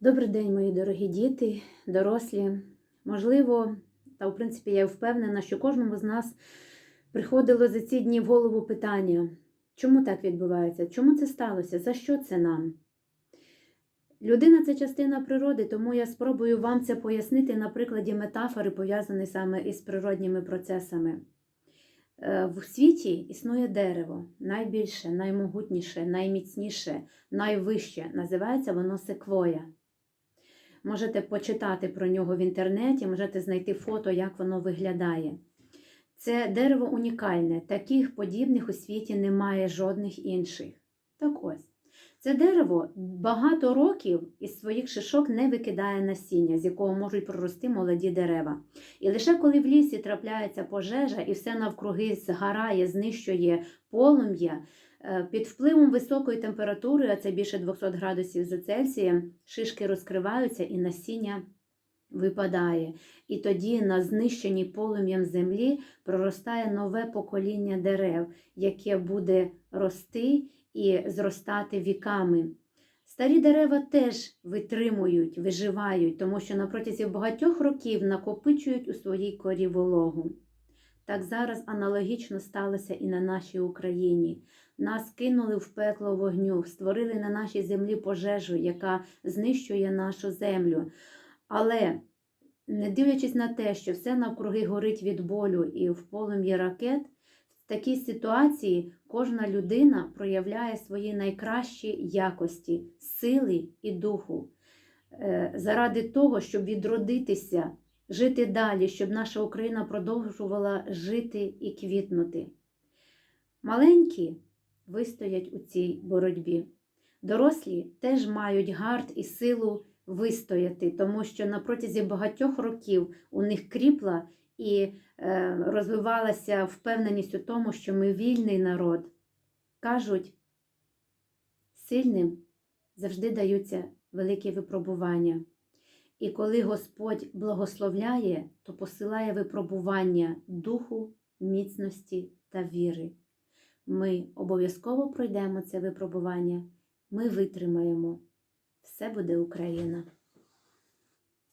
Добрий день, мої дорогі діти, дорослі. Можливо, та в принципі я впевнена, що кожному з нас приходило за ці дні в голову питання, чому так відбувається? Чому це сталося? За що це нам? Людина це частина природи, тому я спробую вам це пояснити на прикладі метафори, пов'язаної саме із природніми процесами. Е, В світі існує дерево найбільше, наймогутніше, найміцніше, найвище. Називається воно секвоя. Можете почитати про нього в інтернеті, можете знайти фото, як воно виглядає. Це дерево унікальне, таких подібних у світі немає жодних інших. Так ось, це дерево багато років із своїх шишок не викидає насіння, з якого можуть прорости молоді дерева. І лише коли в лісі трапляється пожежа і все навкруги згорає, знищує полум'я, е, під впливом високої температури, а це більше 200 градусів за Цельсієм, шишки розкриваються і насіння випадає. І тоді на знищеній полум'ям землі проростає нове покоління дерев, яке буде рости і зростати віками. Старі дерева теж витримують, виживають, тому що на протязі багатьох років накопичують у своїй корі вологу. Так зараз аналогічно сталося і на нашій Україні. Нас кинули в пекло вогню, створили на нашій землі пожежу, яка знищує нашу землю. Але, не дивлячись на те, що все навкруги горить від болю і в полум'ї ракет, такій ситуації кожна людина проявляє свої найкращі якості, сили і духу е, заради того, щоб відродитися, жити далі, щоб наша Україна продовжувала жити і квітнути. Маленькі вистоять у цій боротьбі. Дорослі теж мають гард і силу вистояти, тому що на протязі багатьох років у них кріпла і е, розвивалася впевненість у тому, що ми вільний народ. Кажуть, сильним завжди даються великі випробування. І коли Господь благословляє, то посилає випробування духу, міцності та віри. Ми обов'язково пройдемо це випробування, ми витримаємо. Все буде Україна!